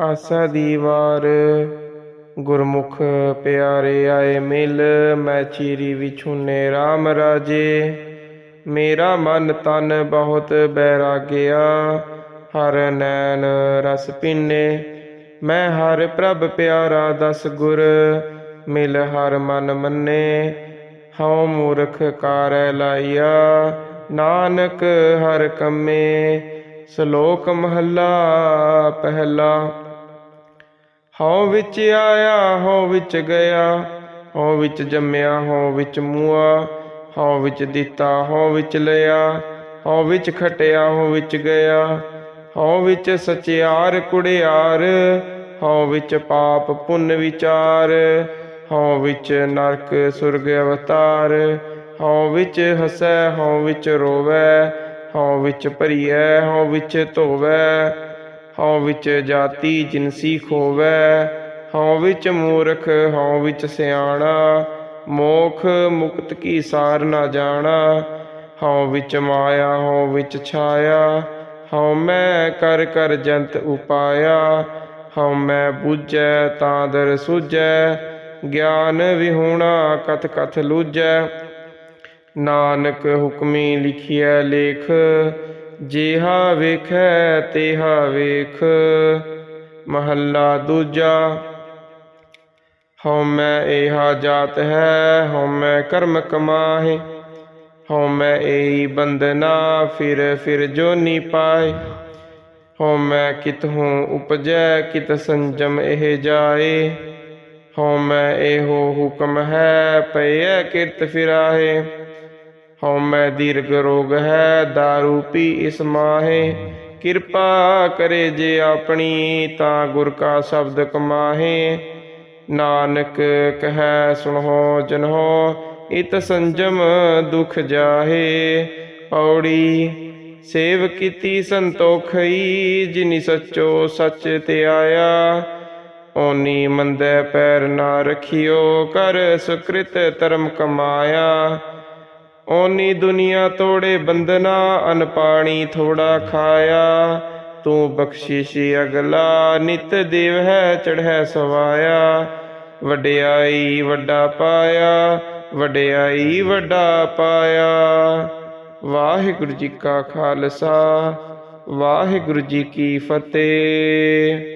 ਆਸਾ ਦੀ ਵਾਰ। ਗੁਰਮੁਖ ਪਿਆਰੇ ਆਏ ਮਿਲ, ਮੈਂ ਚੀਰੀ ਵਿਛੁਨੇ RAM ਰਾਜੇ। ਮੇਰਾ ਮਨ ਤਨ ਬਹੁਤ ਬੈਰਾ ਗਿਆ, ਹਰ ਨੈਣ ਰਸ ਪੀਨੇ। ਮੈਂ ਹਰ ਪ੍ਰਭ ਪਿਆਰਾ ਦਸ ਗੁਰ, ਮਿਲ ਹਰ ਮਨ ਮੰਨੇ। ਹਉ ਮੂਰਖ ਕਾਰੈ ਲਾਈਆ ਨਾਨਕ ਹਰ ਕੰਮੇ। ਸ਼ਲੋਕ ਮਹੱਲਾ ਪਹਿਲਾ। ਹਉ ਵਿੱਚ ਆਇਆ ਹਉ ਵਿੱਚ ਗਿਆ ਹਉ ਵਿੱਚ ਜੰਮਿਆ ਹਉ ਵਿੱਚ ਮੂਆ ਹਉ ਵਿੱਚ ਦਿੱਤਾ ਹਉ ਵਿੱਚ ਲਿਆ ਹਉ ਵਿੱਚ ਖਟਿਆ ਹਉ ਵਿੱਚ ਗਿਆ ਹਉ ਵਿੱਚ ਸਚਿਆਰ ਕੁੜਿਆਰ ਹਉ ਵਿੱਚ ਪਾਪ ਪੁੰਨ ਵਿਚਾਰ ਹਉ ਵਿੱਚ ਨਰਕ ਸੁਰਗ ਅਵਤਾਰ ਹਉ ਵਿੱਚ ਹਸੈ ਹਉ ਵਿੱਚ ਰੋਵੈ ਹਉ ਵਿੱਚ ਭਰੀਐ ਹਉ ਵਿੱਚ ਧੋਵੈ ਹਉ ਵਿੱਚ ਜਾਤੀ ਜਿਨਸੀ ਖੋਵੈ, ਹਉ ਵਿੱਚ ਮੂਰਖ, ਹਉ ਵਿੱਚ ਸਿਆਣਾ, ਮੋਖ ਮੁਕਤ ਕੀ ਸਾਰ ਨਾ ਜਾਣਾ, ਹਉ ਵਿੱਚ ਮਾਇਆ, ਹਉ ਵਿੱਚ ਛਾਇਆ, ਹਉ ਮੈਂ ਕਰ ਕਰ ਜੰਤ ਉਪਾਇਆ, ਹਉ ਮੈਂ ਬੁਝੈ ਤਾਂ ਦਰ ਸੁਝੈ, ਗਿਆਨ ਵਿਹੂਣਾ ਕਥ ਕਥ ਲੂਝੈ, ਨਾਨਕ ਹੁਕਮੀ ਲਿਖਿਆ ਲੇਖ ਜਿਹਾ ਵੇਖੈ ਤੇਹਾ ਵੇਖ। ਮਹੱਲਾ ਦੂਜਾ, ਹਉ ਮੈਂ ਇਹਾ ਜਾਤ ਹੈ, ਹਉ ਮੈਂ ਕਰਮ ਕਮਾਹੇ। ਹਉ ਮੈਂ ਏਈ ਬੰਦਨਾ ਫਿਰ ਫਿਰ ਜੋਨੀ ਪਾਏ। ਹਉ ਮੈਂ ਕਿਤਹੂੰ ਉਪਜੈ, ਕਿਤ ਸੰਜਮ ਇਹ ਜਾਏ। ਹਉ ਮੈਂ ਇਹੋ ਹੁਕਮ ਹੈ ਪਈਐ ਕਿਰਤ ਫਿਰਾਏ ਹਉ ਮੈਂ ਦੀਰਘ ਰੋਗ ਹੈ दारू ਪੀ ਇਸ ਮਾਹੇ। ਕਿਰਪਾ ਕਰੇ ਜੇ ਆਪਣੀ, ਤਾਂ ਗੁਰ ਕਾ ਸ਼ਬਦ ਕਮਾਹੇ। ਨਾਨਕ ਕਹੈ, ਸੁਣੋ ਜਨੋ, ਇਤ ਸੰਜਮ ਦੁਖ ਜਾਹੇ। ਪੌੜੀ ਸੇਵ ਕੀਤੀ ਸੰਤੋਖਈ, ਜਿਨੀ ਸੱਚੋ ਸੱਚ ਤੇ ਆਇਆ। ਓਨੀ ਮੰਦੇ ਪੈਰ ਨਾ ਰਖਿਓ, ਕਰ ਸੁਕ੍ਰਿਤ ਧਰਮ ਕਮਾਇਆ। ਓਨੀ ਦੁਨੀਆ ਤੋੜੇ ਬੰਦਨਾ ਅਨ ਪਾਣੀ ਥੋੜਾ ਖਾਇਆ। ਤੂੰ ਬਖਸ਼ਿਸ਼ੀ ਅਗਲਾ, ਨਿਤ ਦੇਵ ਹੈ, ਚੜ੍ਹੈ ਸਵਾਇਆ। ਵਡਿਆਈ ਵੱਡਾ ਪਾਇਆ, ਵਡਿਆਈ ਵੱਡਾ ਪਾਇਆ। ਵਾਹਿਗੁਰੂ ਜੀ ਕਾ ਖਾਲਸਾ, ਵਾਹਿਗੁਰੂ ਜੀ ਕੀ ਫਤਿਹ।